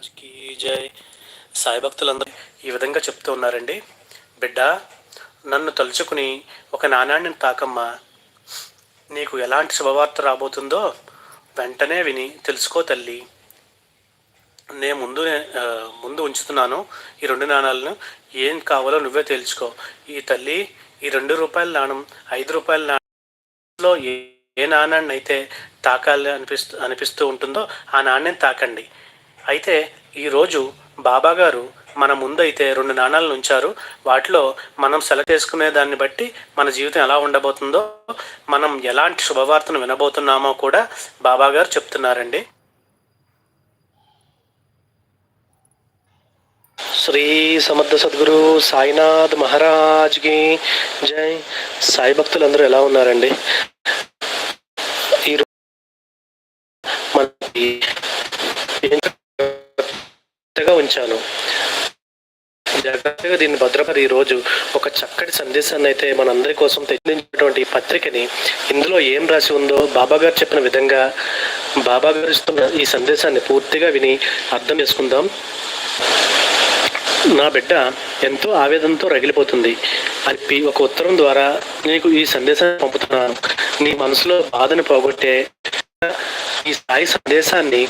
మహారాజ్కి జై సాయి భక్తులందరూ ఈ విధంగా చెప్తూ ఉన్నారండి. బిడ్డ నన్ను తలుచుకుని ఒక నాణాన్ని తాకమ్మా. నీకు ఎలాంటి శుభవార్త రాబోతుందో వెంటనే విని తెలుసుకో తల్లి. నేను ముందు ముందు ఉంచుతున్నాను ఈ రెండు నాణాలను. ఏం కావాలో నువ్వే తేల్చుకో. ఈ తల్లి ఈ రెండు రూపాయల నాణం ఐదు రూపాయల నాణంలో ఏ ఏ నాణాన్ని అయితే తాకాలి అనిపిస్తూ అనిపిస్తూ ఉంటుందో ఆ నాణ్యం తాకండి. అయితే ఈరోజు బాబాగారు మన ముందు అయితే రెండు నాణాలను ఉంచారు వాటిలో మనం సెలెక్ట్ చేసుకునే దాన్ని బట్టి మన జీవితం ఎలా ఉండబోతుందో మనం ఎలాంటి శుభవార్తను వినబోతున్నామో కూడా బాబాగారు చెప్తున్నారండి. శ్రీ సమర్థ సద్గురు సాయినాథ్ మహారాజ్కి జై. సాయి భక్తులందరూ ఎలా ఉన్నారండి? ఉంచాను. జాగ్రత్తగా దీన్ని భద్రపరి ఈరోజు ఒక చక్కటి సందేశాన్ని అయితే మనందరి కోసం తెచ్చినటువంటి పత్రికని ఇందులో ఏం రాసి ఉందో బాబా గారు చెప్పిన విధంగా బాబా గారు ఇస్తున్న ఈ సందేశాన్ని పూర్తిగా విని అర్థం చేసుకుందాం. నా బిడ్డ ఎంతో ఆవేదనతో రగిలిపోతుంది. అని ఒక ఉత్తరం ద్వారా నీకు ఈ సందేశాన్ని పంపుతున్నాను. నీ మనసులో బాధను పోగొట్టే ఈ స్థాయి సందేశాన్ని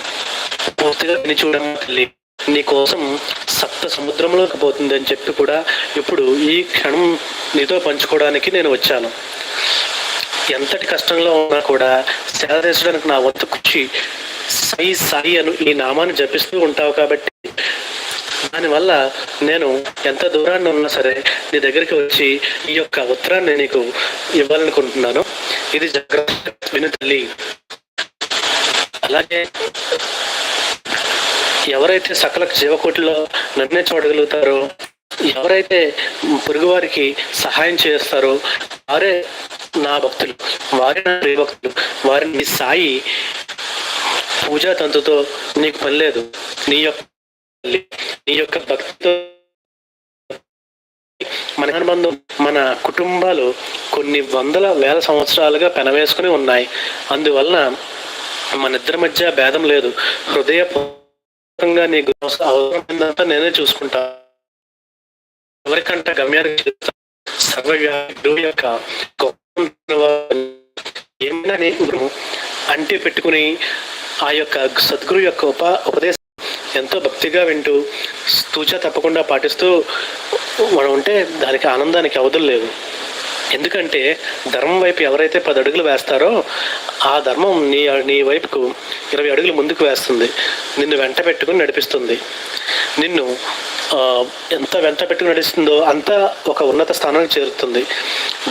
పూర్తిగా విని చూడడం తల్లి. నీకోసం సప్త సముద్రంలోకి పోతుంది అని చెప్పి కూడా ఇప్పుడు ఈ క్షణం నీతో పంచుకోవడానికి నేను వచ్చాను. ఎంతటి కష్టంలో ఉన్నా కూడా సేవ తీర్చడానికి నా వంతు కృషి సాయి సాయి అను ఈ నామాన్ని జపిస్తూ ఉంటావు కాబట్టి దానివల్ల నేను ఎంత దూరాన్ని ఉన్నా సరే నీ దగ్గరికి వచ్చి ఈ యొక్క ఉత్తరాన్ని నీకు ఇవ్వాలనుకుంటున్నాను. ఇది జాగ్రత్త విను తల్లి. అలాగే ఎవరైతే సకల జీవకోటిలో నన్నే చూడగలుగుతారో ఎవరైతే పొరుగువారికి సహాయం చేస్తారో వారే నా భక్తులు వారే నా ప్రియ భక్తులు. వారిని నీ సాయి పూజా తంతుతో నీకు పని లేదు. నీ యొక్క నీ యొక్క భక్తితో మన అనుబంధం మన కుటుంబాలు కొన్ని వందల వేల సంవత్సరాలుగా పెనవేసుకుని ఉన్నాయి. అందువలన మన ఇద్దరి మధ్య భేదం లేదు. హృదయపూర్వకంగా నీకు అవసరమైనంత నేనే చూసుకుంటా ఎవరికంటే గమ్యానికి చేస్తా. యొక్క ఏమైనా అంటి పెట్టుకుని ఆ యొక్క సద్గురు యొక్క ఉప ఉపదేశం ఎంతో భక్తిగా వింటూ తూచా తప్పకుండా పాటిస్తూ మనం ఉంటే దానికి ఆనందానికి అవధులు లేవు ఎందుకంటే ధర్మం వైపు ఎవరైతే పది అడుగులు వేస్తారో ఆ ధర్మం నీ నీ వైపుకు ఇరవై అడుగులు ముందుకు వేస్తుంది. నిన్ను వెంట పెట్టుకుని నడిపిస్తుంది. నిన్ను ఎంత వెంట పెట్టుకుని నడుస్తుందో అంత ఒక ఉన్నత స్థానానికి చేరుతుంది.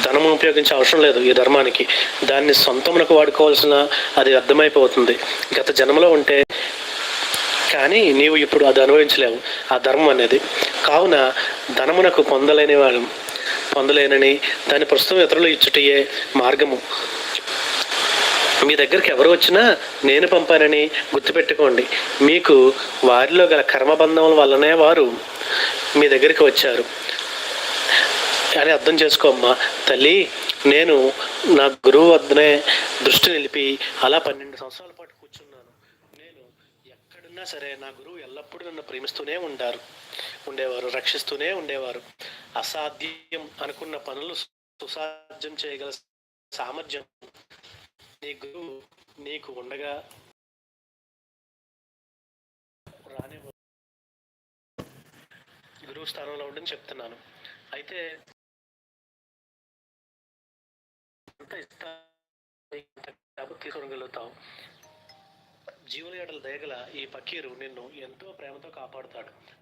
ధనం ఉపయోగించే అవసరం లేదు ఈ ధర్మానికి. దాన్ని సొంతమునకు వాడుకోవాల్సిన అది అర్థమైపోతుంది. గత జన్మలో ఉంటే కానీ నీవు ఇప్పుడు అది అనుభవించలేవు. ఆ ధర్మం అనేది. కావున ధనమునకు పొందలేని వాళ్ళు పొందలేనని దాని ప్రస్తుతం ఇతరులు ఇచ్చుటయే మార్గము. మీ దగ్గరికి ఎవరు వచ్చినా నేను పంపానని గుర్తుపెట్టుకోండి. మీకు వారిలో గల కర్మబంధముల వల్లనే వారు మీ దగ్గరికి వచ్చారు. అని అర్థం చేసుకోమ్మా తల్లి నేను నా గురువు వద్దనే దృష్టి నిలిపి అలా పన్నెండు సంవత్సరాల పాటు కూర్చున్నాను. ఎక్కడున్నా సరే నా గురువు ఎల్లప్పుడూ నన్ను ప్రేమిస్తూనే ఉంటారు ఉండేవారు రక్షిస్తూనే ఉండేవారు. అసాధ్యం అనుకున్న పనులు సుసాధ్యం చేయగల సామర్థ్యం నీ గురువు నీకు ఉండగా రాని గురువు స్థానంలో ఉండని చెప్తున్నాను. అయితే ఎంత ఇస్తా కాబట్టి తీసుకోగలుగుతావు జీవుల ఏడల దయగల ఈ పకీరు నిన్ను ఎంతో ప్రేమతో కాపాడుతాడు.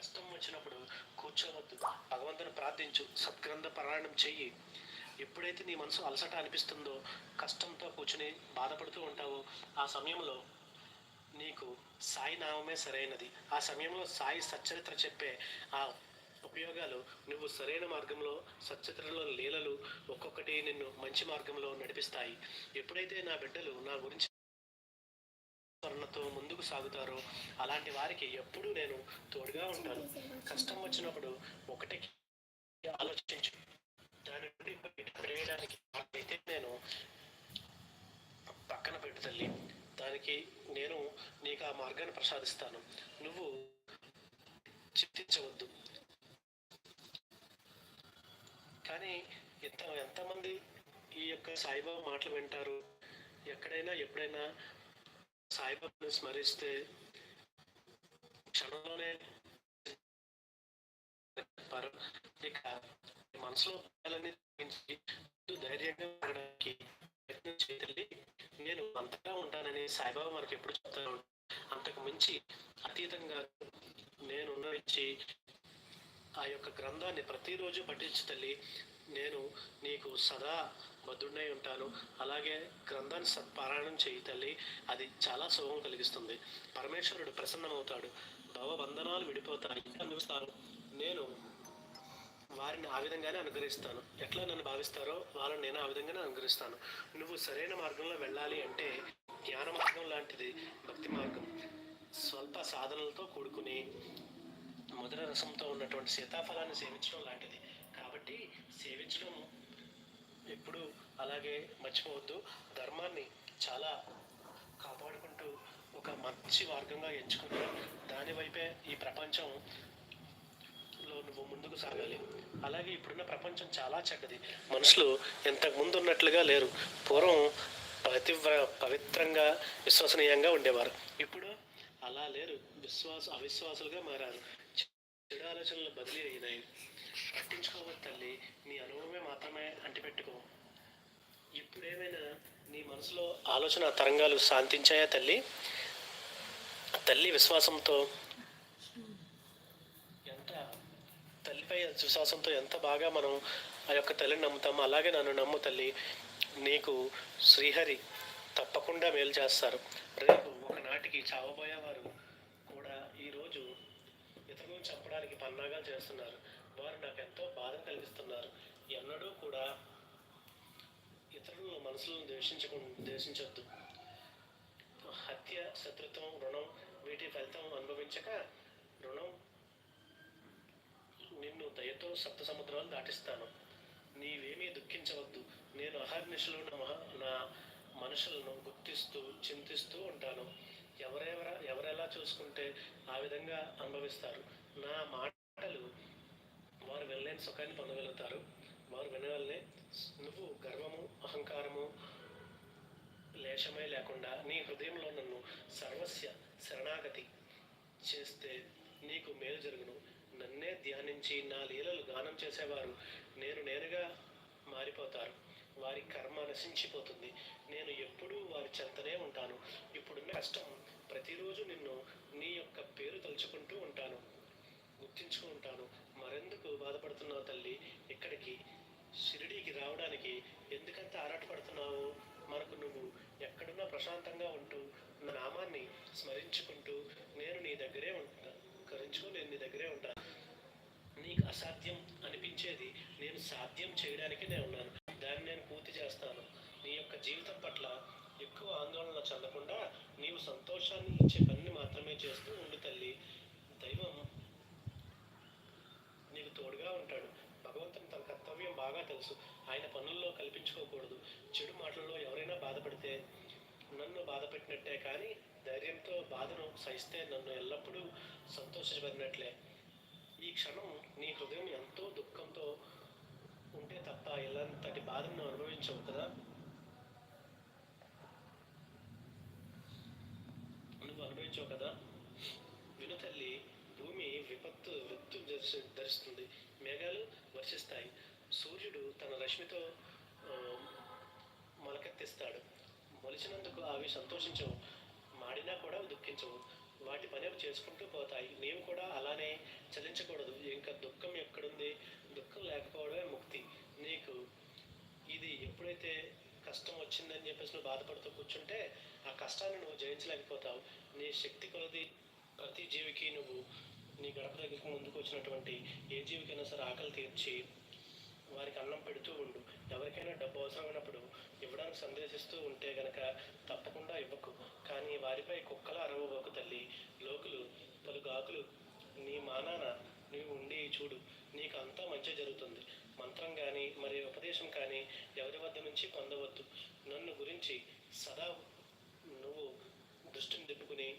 కష్టం వచ్చినప్పుడు కూర్చోవద్దు. భగవంతుని ప్రార్థించు. సద్గ్రంథ పారాయణం చెయ్యి. ఎప్పుడైతే నీ మనసు అలసట అనిపిస్తుందో కష్టంతో కూర్చుని బాధపడుతూ ఉంటావో ఆ సమయంలో నీకు సాయి నామమే సరైనది. ఆ సమయంలో సాయి సచ్చరిత్ర చెప్పే ఆ ఉపయోగాలు నువ్వు సరైన మార్గంలో సచ్చరిత్రలో లీలలు ఒక్కొక్కటి నిన్ను మంచి మార్గంలో నడిపిస్తాయి. ఎప్పుడైతే నా బిడ్డలు నా గురించి స్మరణతో ముందుకు సాగుతారో అలాంటి వారికి ఎప్పుడూ నేను తోడుగా ఉంటాను. కష్టం వచ్చినప్పుడు ఒకటికి ఆలోచించు. దాని నుండి బయటపడేయడానికి అయితే నేను పక్కన పెట్టు తల్లి. దానికి నేను నీకు ఆ మార్గాన్ని ప్రసాదిస్తాను. నువ్వు చింతించవద్దు. కానీ ఎంత ఎంతమంది ఈ యొక్క సాయిబాబా మాటలు వింటారు? ఎక్కడైనా ఎప్పుడైనా సాయిబాబాను స్మరిస్తే క్షణంలోనే ఇక మనసులో భయాలన్నీ తగ్గించి ధైర్యంగా ఉండడానికి ప్రయత్నం చేయాలి నేను అంతగా ఉంటానని సాయిబాబా మనకి ఎప్పుడు చెప్తాను అంతకు మించి అతీతంగా నేను ఉన్నవించి ఆ యొక్క గ్రంథాన్ని ప్రతిరోజు పఠించు తల్లి. నేను నీకు సదా బద్దుడై ఉంటాను. అలాగే గ్రంథాన్ని సత్పారాయణం చేయి తల్లి. అది చాలా శుభం కలిగిస్తుంది. పరమేశ్వరుడు ప్రసన్నమవుతాడు. భవబంధనాలు విడిపోతాయి. అనుభవిస్తాను నేను వారిని ఆ విధంగానే అనుగ్రహిస్తాను. ఎట్లా నన్ను భావిస్తారో వాళ్ళని నేను ఆ విధంగానే అనుగ్రహిస్తాను. నువ్వు సరైన మార్గంలో వెళ్ళాలి అంటే జ్ఞాన మార్గం లాంటిది భక్తి మార్గం. స్వల్ప సాధనలతో కూడుకుని మధుర రసంతో ఉన్నటువంటి సీతాఫలాన్ని సేవించడం లాంటిది. కాబట్టి సేవించడం ఎప్పుడు అలాగే మర్చిపోవద్దు. ధర్మాన్ని చాలా కాపాడుకుంటూ ఒక మంచి మార్గంగా ఎంచుకుని దాని వైపే ఈ ప్రపంచం లో నువ్వు ముందుకు సాగాలి. అలాగే ఇప్పుడున్న ప్రపంచం చాలా చెడ్డది. మనుషులు ఇంతకు ముందు ఉన్నట్లుగా లేరు. పూర్వం పవిత్ర పవిత్రంగా విశ్వసనీయంగా ఉండేవారు. ఇప్పుడు అలా లేరు. విశ్వాస అవిశ్వాసులుగా మారారు. చెడు ఆలోచనలు బదిలీ అయినాయి. పట్టించుకోవద్దు తల్లి నీ అనుభవమే మాత్రమే అంటిపెట్టుకో. ఇప్పుడేమైనా నీ మనసులో ఆలోచన తరంగాలు శాంతించాయా తల్లి? తల్లి విశ్వాసంతో ఎంత తల్లిపై విశ్వాసంతో ఎంత బాగా మనం ఆ యొక్క తల్లిని నమ్ముతామో అలాగే నన్ను నమ్ము తల్లి. నీకు శ్రీహరి తప్పకుండా మేలు చేస్తారు. రేపు ఒకనాటికి చావబోయేవారు కూడా ఈరోజు ఇతరులను చంపడానికి పన్నాగాలు చేస్తున్నారు. వారు నాకు ఎంతో బాధ కలిగిస్తున్నారు. ఎన్నడూ కూడా ఇతరుల మనసులను ద్వేషించకు ద్వేషించొద్దు. హత్య శత్రుత్వం రుణం వీటి ఫలితం అనుభవించక రుణం నిన్ను దయతో సప్త సముద్రాలు దాటిస్తాను. నీవేమీ దుఃఖించవద్దు. నేను అహర్నిశలు నా మనుషులను గుర్తిస్తూ చింతిస్తూ ఉంటాను. ఎవరెవర ఎవరెలా చూసుకుంటే ఆ విధంగా అనుభవిస్తారు. నా మాటలు వారు వెళ్ళలేని సుఖాన్ని పొందగలుగుతారు. వారు వినగలనే నువ్వు గర్వము అహంకారము లేశమే లేకుండా నీ హృదయంలో నన్ను సర్వస్య శరణాగతి చేస్తే నీకు మేలు జరుగును. నన్నే ధ్యానించి నా లీలలు గానం చేసేవారు. నేను నేరుగా మారిపోతారు. వారి కర్మ నశించిపోతుంది. నేను ఎప్పుడూ వారి చెంతనే ఉంటాను. ఇప్పుడున్న కష్టం ప్రతిరోజు నిన్ను నీ యొక్క పేరు తలుచుకుంటూ ఉంటాను. గుర్తించుకుంటాను. మరెందుకు బాధపడుతున్నావు తల్లి? ఇక్కడికి షిరిడీకి రావడానికి ఎందుకంత ఆరాటపడుతున్నావు? మనకు నువ్వు ఎక్కడున్నా ప్రశాంతంగా ఉంటూ నా నామాన్ని స్మరించుకుంటూ నేను నీ దగ్గరే ఉంటాను కరించుకో నేను నీ దగ్గరే ఉంటాను నీకు అసాధ్యం అనిపించేది నేను సాధ్యం చేయడానికి నేను ఉన్నాను. దాన్ని నేను పూర్తి చేస్తాను. నీ యొక్క జీవితం పట్ల ఎక్కువ ఆందోళన చెందకుండా నీవు సంతోషాన్ని ఇచ్చే పనిని మాత్రమే చేస్తూ ఉండు తల్లి. దైవం నీకు తోడుగా ఉంటాడు. భగవంతుని తన కర్తవ్యం బాగా తెలుసు. ఆయన పనుల్లో కల్పించుకోకూడదు. చెడు మాటల్లో ఎవరైనా బాధపడితే నన్ను బాధ పెట్టినట్టే కానీ ధైర్యంతో బాధను సహిస్తే నన్ను ఎల్లప్పుడూ సంతోషపడినట్లే ఈ క్షణం నీ హృదయం ఎంతో దుఃఖంతో ఉంటే తప్ప ఇలాంతటి బాధను అనుభవించవు కదా? నువ్వు అనుభవించవు కదా? విను తల్లి భూమి విపత్తు విత్తు ధరిస్తుంది మేఘాలు వర్షిస్తాయి. సూర్యుడు తన రశ్మితో మొలకెత్తిస్తాడు. మొలిచినందుకు అవి సంతోషించవు. మాడినా కూడా దుఃఖించవు. వాటి పని అవి చేసుకుంటూ పోతాయి. నీవు కూడా అలానే చలించకూడదు. ఇంకా దుఃఖం ఎక్కడుంది? దుఃఖం లేకపోవడమే ముక్తి. నీకు ఇది ఎప్పుడైతే కష్టం వచ్చిందని చెప్పేసి నువ్వు బాధపడుతూ కూర్చుంటే ఆ కష్టాన్ని నువ్వు జయించలేకపోతావు. నీ శక్తి కొలది ప్రతి జీవికి నువ్వు నీ గడప దగ్గరికి ముందుకు వచ్చినటువంటి ఏ జీవికైనా సరే ఆకలి తీర్చి వారికి అన్నం పెడుతూ ఉండు. ఎవరికైనా డబ్బు అవసరమైనప్పుడు ఇవ్వడానికి సందేశిస్తూ ఉంటే గనక తప్పకుండా ఇవ్వకు. కానీ వారిపై కుక్కల అరవబోకు తల్లి. లోకులు పలు గాకులు నీ మానాన నీవు ఉండి చూడు. నీకు అంతా మంచి జరుగుతుంది. మంత్రం కానీ మరి ఉపదేశం కానీ ఎవరి వద్ద నుంచి పొందవద్దు. నన్ను గురించి సదా నువ్వు దృష్టిని తిప్పుకుని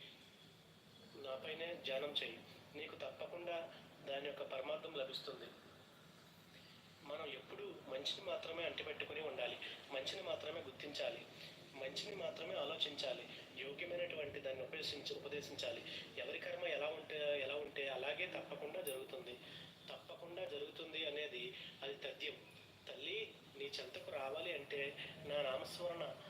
నాపైనే ధ్యానం చేయి. నీకు తప్పకుండా దాని యొక్క పరమార్థం లభిస్తుంది. మనం ఎప్పుడు మంచిని మాత్రమే అంటిపెట్టుకుని ఉండాలి. మంచిని మాత్రమే గుర్తించాలి. మంచిని మాత్రమే ఆలోచించాలి. యోగ్యమైనటువంటి దాన్ని ఉపదేశించి ఉపదేశించాలి. ఎవరి కర్మ ఎలా ఉంటే ఎలా ఉంటే అలాగే తప్పకుండా జరుగుతుంది. తప్పకుండా జరుగుతుంది అనేది అది తథ్యం. తల్లి నీ చెంతకు రావాలి అంటే నా నామస్మరణ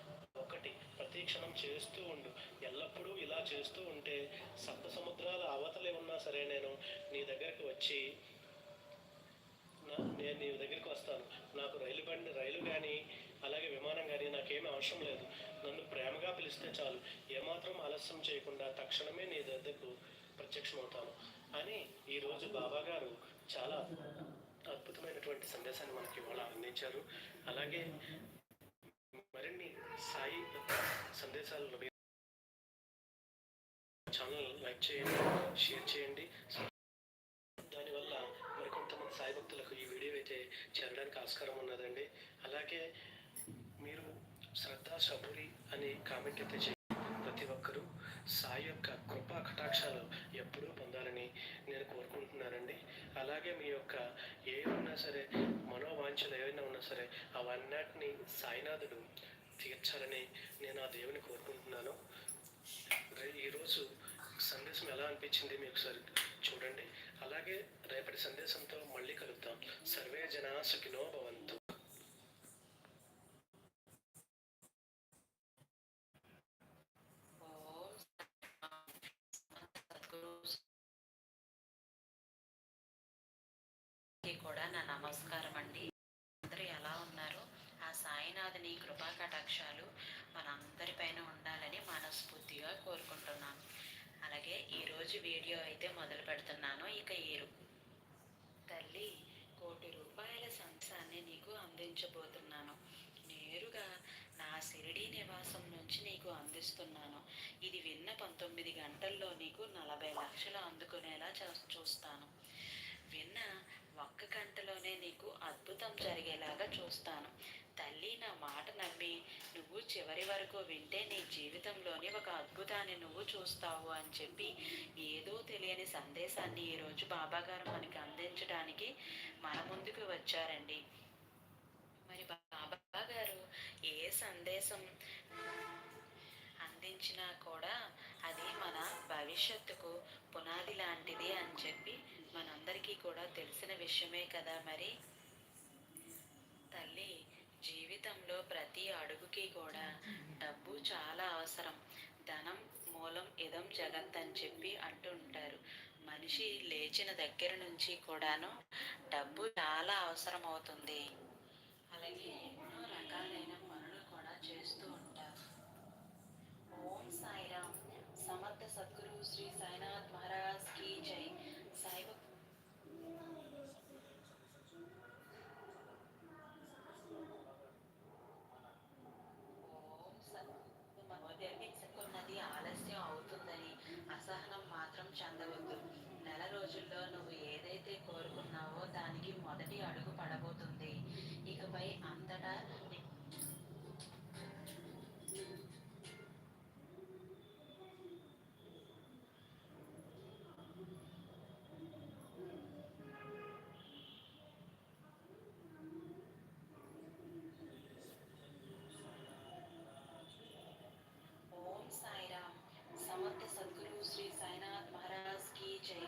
ప్రతిక్షణం చేస్తూ ఉండు. ఎల్లప్పుడూ ఇలా చేస్తూ ఉంటే సప్త సముద్రాల అవతలే ఉన్నా సరే నేను నీ దగ్గరకు వచ్చి నేను నీ దగ్గరికి వస్తాను. నాకు రైలు బండి రైలు కానీ అలాగే విమానం కానీ నాకేమీ అవసరం లేదు. నన్ను ప్రేమగా పిలిస్తే చాలు. ఏమాత్రం ఆలస్యం చేయకుండా తక్షణమే నీ దగ్గరకు ప్రత్యక్షమవుతాను. అని ఈరోజు బాబా గారు చాలా అద్భుతమైనటువంటి సందేశాన్ని మనకి ఇవాళ అందించారు. అలాగే మరిన్ని సాయి యొక్క సందేశాలను మీరు ఛానల్ లైక్ చేయండి షేర్ చేయండి. దానివల్ల మరికొంతమంది సాయి భక్తులకు ఈ వీడియో అయితే చేరడానికి ఆస్కారం ఉన్నదండి. అలాగే మీరు శ్రద్ధ శబురి అని కామెంట్ అయితే చేయండి. ప్రతి ఒక్కరూ సాయి యొక్క కృపా కటాక్షాలు ఎప్పుడూ పొందాలని నేను కోరుకుంటున్నానండి. అలాగే మీ యొక్క ఏ ఉన్నా సరే మనోవాంఛలు ఏవైనా ఉన్నా సరే అవన్నిటిని సాయినాథుడు తీర్చాలని నేను ఆ దేవుని కోరుకుంటున్నాను. ఈరోజు సందేశం ఎలా అనిపించింది మీకు ఒకసారి చూడండి. అలాగే రేపటి సందేశంతో మళ్ళీ కలుద్దాం. సర్వే జనా సుఖినో భవంతు. నీ కృపా కటాక్షాలు మనందరిపైన ఉండాలని మనస్ఫూర్తిగా కోరుకుంటున్నాను అలాగే ఈరోజు వీడియో అయితే మొదలు పెడుతున్నాను. ఇక ఏరు. తల్లి కోటి రూపాయల సంసాన్ని నీకు అందించబోతున్నాను. నేరుగా నా షిరిడి నివాసం నుంచి నీకు అందిస్తున్నాను. ఇది విన్న పంతొమ్మిది గంటల్లో నీకు నలభై లక్షలు అందుకునేలా చూస్తాను. విన్న ఒక్క గంటలోనే నీకు అద్భుతం జరిగేలాగా చూస్తాను. తల్లి నా మాట నమ్మి నువ్వు చివరి వరకు వింటే నీ జీవితంలోని ఒక అద్భుతాన్ని నువ్వు చూస్తావు అని చెప్పి ఏదో తెలియని సందేశాన్ని ఈరోజు బాబాగారు మనకి అందించడానికి మన ముందుకు వచ్చారండి. మరి బాబా గారు ఏ సందేశం అందించినా కూడా అది మన భవిష్యత్తుకు పునాది లాంటిది అని చెప్పి మనందరికీ కూడా తెలిసిన విషయమే కదా మరి. జీవితంలో ప్రతి అడుగుకి కూడా డబ్బు చాలా అవసరం. ధనం మూలం ఇదం జగత్ అని చెప్పి అంటుంటారు మనిషి లేచిన దగ్గర నుంచి కూడాను డబ్బు చాలా అవసరం అవుతుంది. అలాగే ఎన్నో రకాలైన పనులు కూడా చేస్తూ ఉంటారు. ఓం సాయిరామ్. సమర్థ సద్గురు శ్రీ సాయినాథ్ మహారాజ్ కీ జై సాయి భక్- ఓం సత్ ఉన్నది ఆలస్యం అవుతుందని అసహనం మాత్రం చెందవద్దు నెల రోజుల్లో నువ్వు ఏదైతే కోరుకున్నావో దానికి మొదటి అడుగు పడబోతుంది ఇకపై అంతటా నీ- ఓం సాయిరామ్ సమర్థ సద్గురు శ్రీ సాయినాథ్ మహారాజ్కి జై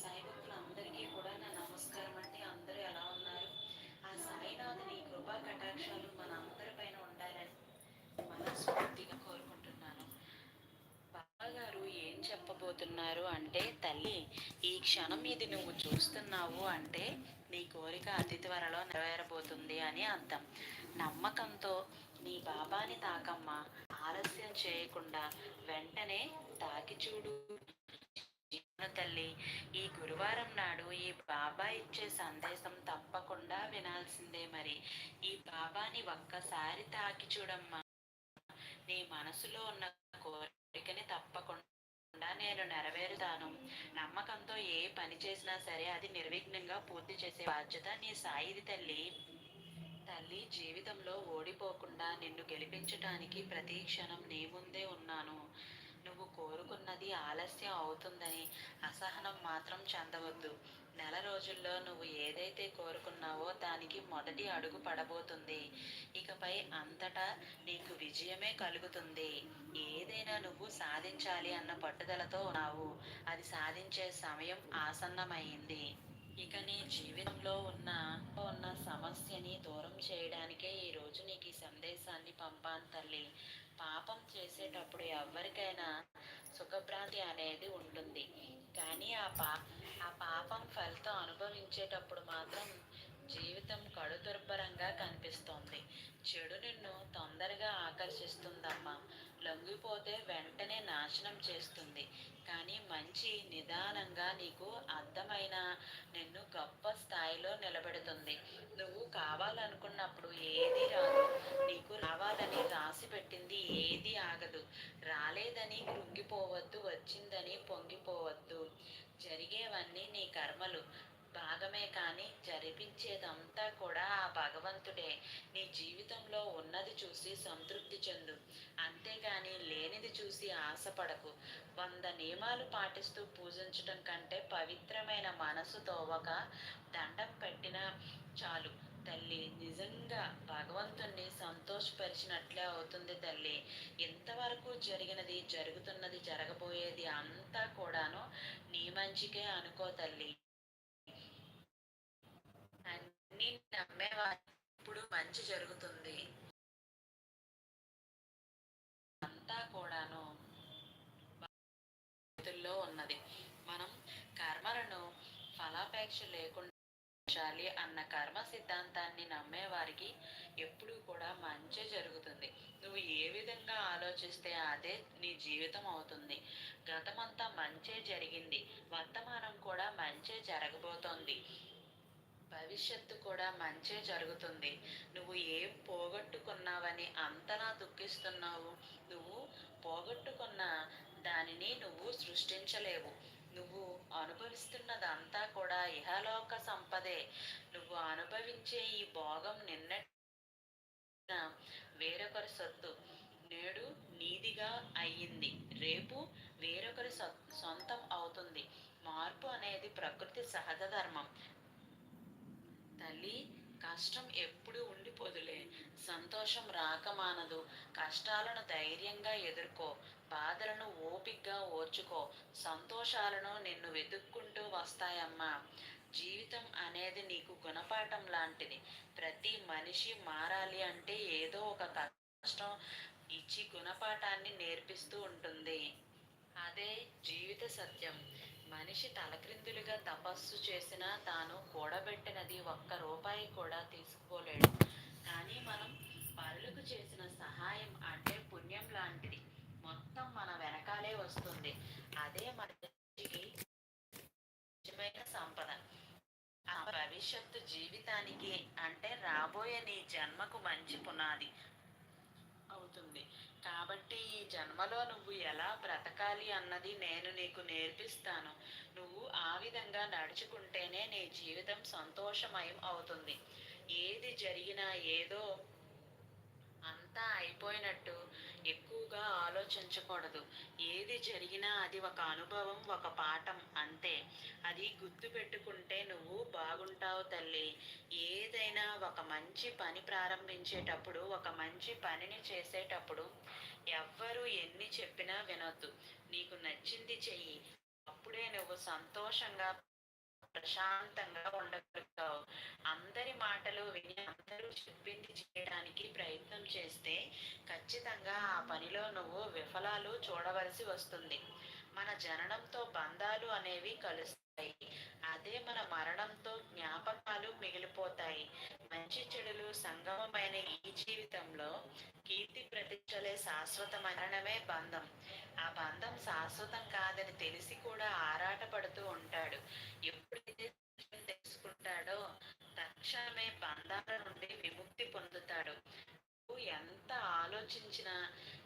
సాయి భక్తులందరికీ కూడా నా నమస్కారం అండి అందరూ ఎలా ఉన్నారు ఆ సాయినాథుని కృపా కటాక్షాలు మన అందరిపైన ఉండాలని ఉన్నారు అంటే తల్లి ఈ క్షణం ఇది నువ్వు చూస్తున్నావు అంటే నీ కోరిక అతి త్వరలో నెరవేరబోతుంది అని అర్థం. నమ్మకంతో నీ బాబాని తాకమ్మా ఆలస్యం చేయకుండా వెంటనే తాకి చూడు. తల్లి ఈ గురువారం నాడు ఈ బాబా ఇచ్చే సందేశం తప్పకుండా వినాల్సిందే మరి. ఈ బాబాని ఒక్కసారి తాకి చూడమ్మా. నీ మనసులో ఉన్న కోరికని తప్పకుండా నేను నెరవేరుతాను. నమ్మకంతో ఏ పని చేసినా సరే అది నిర్విఘ్నంగా పూర్తి చేసే బాధ్యత నీ సాయిది తల్లి. తల్లి జీవితంలో ఓడిపోకుండా నిన్ను గెలిపించటానికి ప్రతి క్షణం నీ ముందే ఉన్నాను. నువ్వు కోరుకున్నది ఆలస్యం అవుతుందని అసహనం మాత్రం చెందవద్దు. నెల రోజుల్లో నువ్వు ఏదైతే కోరుకున్నావో దానికి మొదటి అడుగు పడబోతుంది. ఇకపై అంతటా నీకు విజయమే కలుగుతుంది. ఏదైనా నువ్వు సాధించాలి అన్న పట్టుదలతో ఉన్నావు. అది సాధించే సమయం ఆసన్నమైంది. ఇక నీ జీవితంలో ఉన్న ఉన్న సమస్యని దూరం చేయడానికే ఈ రోజు నీకు ఈ సందేశాన్ని పంపాను తల్లి. పాపం చేసేటప్పుడు ఎవరికైనా సుఖభ్రాంతి అనేది ఉంటుంది. కానీ ఆ పాప పాపం ఫలితం అనుభవించేటప్పుడు మాత్రం జీవితం కడుదుర్భరంగా కనిపిస్తోంది. చెడు నిన్ను తొందరగా ఆకర్షిస్తుందమ్మా. లొంగిపోతే వెంటనే నాశనం చేస్తుంది. కానీ మంచి నిదానంగా నీకు అర్థమైన నిన్ను గొప్ప స్థాయిలో నిలబెడుతుంది. నువ్వు కావాలనుకున్నప్పుడు ఏది రాదు. నీకు రావాలని రాసి పెట్టింది ఏది ఆగదు. రాలేదని కృంగిపోవద్దు వచ్చిందని పొంగిపోవద్దు. జరిగేవన్నీ నీ కర్మలు. భాగమే కానీ జరిపించేదంతా కూడా ఆ భగవంతుడే. నీ జీవితంలో ఉన్నది చూసి సంతృప్తి చెందు. అంతేగాని లేనిది చూసి ఆశపడకు. వంద నియమాలు పాటిస్తూ పూజించటం కంటే పవిత్రమైన మనసుతో ఒక దండం పెట్టినా చాలు. తల్లి నిజంగా భగవంతుణ్ణి సంతోషపరిచినట్లే అవుతుంది తల్లి. ఇంతవరకు జరిగినది జరుగుతున్నది జరగబోయేది అంతా కూడాను నీ మంచికే అనుకో తల్లి. అన్ని నమ్మేవారు ఇప్పుడు మంచి జరుగుతుంది. అంతా కూడాను చేతుల్లో ఉన్నది. మనం కర్మలను ఫలాపేక్ష లేకుండా ఉంచాలి అన్న కర్మ సిద్ధాంతాన్ని నమ్మేవారికి ఎప్పుడూ కూడా మంచి జరుగుతుంది. నువ్వు ఏ విధంగా ఆలోచిస్తే అదే నీ జీవితం అవుతుంది. గతమంతా మంచే జరిగింది. వర్తమానం కూడా మంచే జరగబోతోంది. భవిష్యత్తు కూడా మంచే జరుగుతుంది. నువ్వు ఏం పోగొట్టుకున్నావని అంతలా దుఃఖిస్తున్నావు. నువ్వు పోగొట్టుకున్న దానిని నువ్వు సృష్టించలేవు. నువ్వు అనుభవిస్తున్నదంతా కూడా ఇహలోక సంపదే. నువ్వు అనుభవించే ఈ భోగం నిన్న వేరొకరి సొత్తు. నేడు నీదిగా అయ్యింది రేపు వేరొకరి సొంతం అవుతుంది. మార్పు అనేది ప్రకృతి సహజ ధర్మం. తల్లి కష్టం ఎప్పుడు ఉండిపోదులే. సంతోషం రాకమానదు కష్టాలను ధైర్యంగా ఎదుర్కో. బాధలను ఓపిగ్గా ఓర్చుకో. సంతోషాలను నిన్ను వెతుక్కుంటూ వస్తాయమ్మా. జీవితం అనేది నీకు గుణపాఠం లాంటిది. ప్రతి మనిషి మారాలి అంటే ఏదో ఒక కష్టం ఇచ్చి గుణపాఠాన్ని నేర్పిస్తూ ఉంటుంది. అదే జీవిత సత్యం. మనిషి తలక్రిందులుగా తపస్సు చేసినా తాను కూడబెట్టినది ఒక్క రూపాయి కూడా తీసుకోలేడు. కానీ మనం పరులకు చేసిన సహాయం అంటే పుణ్యం లాంటిది. మొత్తం మన వెనకాలే వస్తుంది. అదే మనిషికి నిజమైన సంపద. ఆ భవిష్యత్తు జీవితానికి అంటే రాబోయే నీ జన్మకు మంచి పునాది. అవుతుంది. కాబట్టి ఈ జన్మలో నువ్వు ఎలా బ్రతకాలి అన్నది నేను నీకు నేర్పిస్తాను. నువ్వు ఆ విధంగా నడుచుకుంటేనే నీ జీవితం సంతోషమయం అవుతుంది. ఏది జరిగినా ఏదో అంతా అయిపోయినట్టు ఎక్కువగా ఆలోచించకూడదు. ఏది జరిగినా అది ఒక అనుభవం ఒక పాఠం అంతే. అది గుర్తు పెట్టుకుంటే నువ్వు బాగుంటావు తల్లి. ఏదైనా ఒక మంచి పని ప్రారంభించేటప్పుడు ఒక మంచి పనిని చేసేటప్పుడు ఎవ్వరు ఎన్ని చెప్పినా వినొద్దు. నీకు నచ్చింది చెయ్యి. అప్పుడే నువ్వు సంతోషంగా ప్రశాంతంగా ఉండగలుగుతావు. అందరి మాటలు విని అందరూ చెప్పింది చేయడానికి ప్రయత్నం చేస్తే ఖచ్చితంగా ఆ పనిలో నువ్వు విఫలాలు చూడవలసి వస్తుంది. మన జననంతో బంధాలు అనేవి కలుస్తాయి. అదే మన మరణంతో జ్ఞాపకాలు మిగిలిపోతాయి. మంచి చెడులు సంగమమైన ఈ జీవితంలో కీర్తి ప్రతిష్టలే శాశ్వత మరణమే బంధం. ఆ బంధం శాశ్వతం కాదని తెలిసి కూడా ఆరాటపడుతూ ఉంటాడు. ఎప్పుడైతే తెలుసుకుంటాడో తక్షణమే బంధాల నుండి విముక్తి పొందుతాడు. ఎంత ఆలోచించినా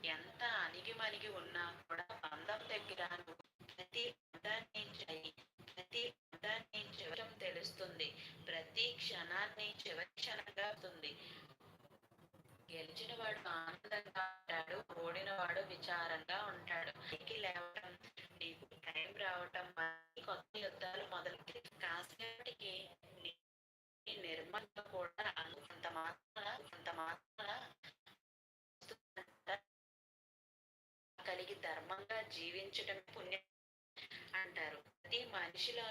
ఎంత అణిగి మణిగి ఉన్నా కూడా బంధం దగ్గర ప్రతి బంధాన్ని ప్రతి బంధాన్ని చివరం తెలుస్తుంది. ప్రతి క్షణాన్ని చివరి క్షణంగా అవుతుంది గెలిచిన వాడు ఆనందంగా ఉంటాడు ఓడిన వాడు విచారంగా ఉంటాడు. పైకి లేవటం నీకు టైం రావటం కొత్త యుద్ధాలు మొదలు కాసేపటికి నిర్మల కూడా అంత మాత్రాన అంత కలిగి ధర్మంగా జీవించడం పుణ్యం అంటారు. ప్రతి మనిషిలో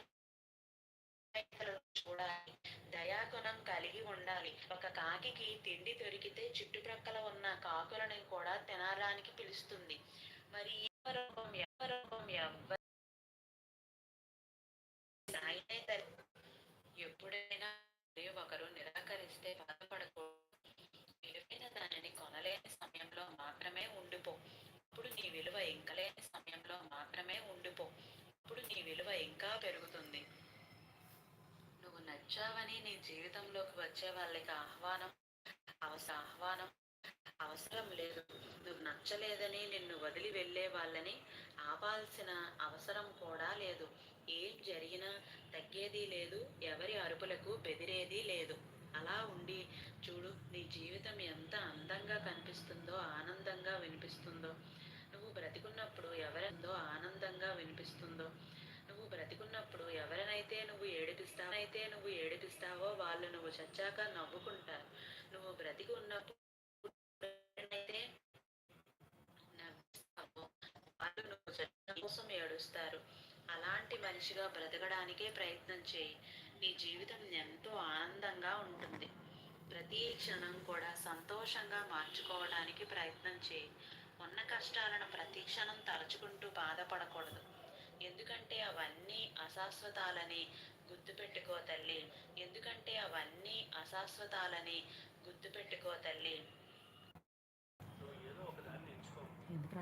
చూడాలి దయాగుణం కలిగి ఉండాలి. ఒక కాకి తిండి దొరికితే చుట్టుప్రక్కల ఉన్న కాకులను కూడా తినడానికి పిలుస్తుంది. మరి ఎవరూపం ఎవరూపం ఎవ్వరి ఇంకా పెరుగుతుంది. నువ్వు నచ్చావని నీ జీవితంలోకి వచ్చే వాళ్ళకి ఆహ్వానం అవస ఆహ్వానం అవసరం లేదు. నువ్వు నచ్చలేదని నిన్ను వదిలి వెళ్ళే వాళ్ళని ఆపాల్సిన అవసరం కూడా లేదు. ఏం జరిగినా తగ్గేది లేదు. ఎవరి అరుపులకు బెదిరేది లేదు. అలా ఉండి చూడు నీ జీవితం ఎంత అందంగా కనిపిస్తుందో ఆనందంగా వినిపిస్తుందో. నువ్వు బ్రతికున్నప్పుడు ఎవరెందో ఆనందంగా వినిపిస్తుందో. బ్రతికున్నప్పుడు ఎవరినైతే నువ్వు ఏడిపిస్తావైతే నువ్వు ఏడిపిస్తావో వాళ్ళు నువ్వు చచ్చాక నవ్వుకుంటారు. నువ్వు బ్రతికి ఉన్నప్పుడు వాళ్ళు నువ్వు చచ్చిన కోసం ఏడుస్తారు. అలాంటి మనిషిగా బ్రతకడానికే ప్రయత్నం చేయి. నీ జీవితం ఎంతో ఆనందంగా ఉంటుంది. ప్రతి క్షణం కూడా సంతోషంగా మార్చుకోవడానికి ప్రయత్నం చేయి. ఉన్న కష్టాలను ప్రతి క్షణం తలుచుకుంటూ బాధపడకూడదు. ఎందుకంటే అవన్నీ అశాశ్వతాలని గుర్తుపెట్టుకో తల్లి. ఎందుకంటే అవన్నీ అశాశ్వతాలని గుర్తుపెట్టుకో తల్లి. నువ్వు ఏదో ఒక దాన్ని ఎంచుకో. ఎందుకు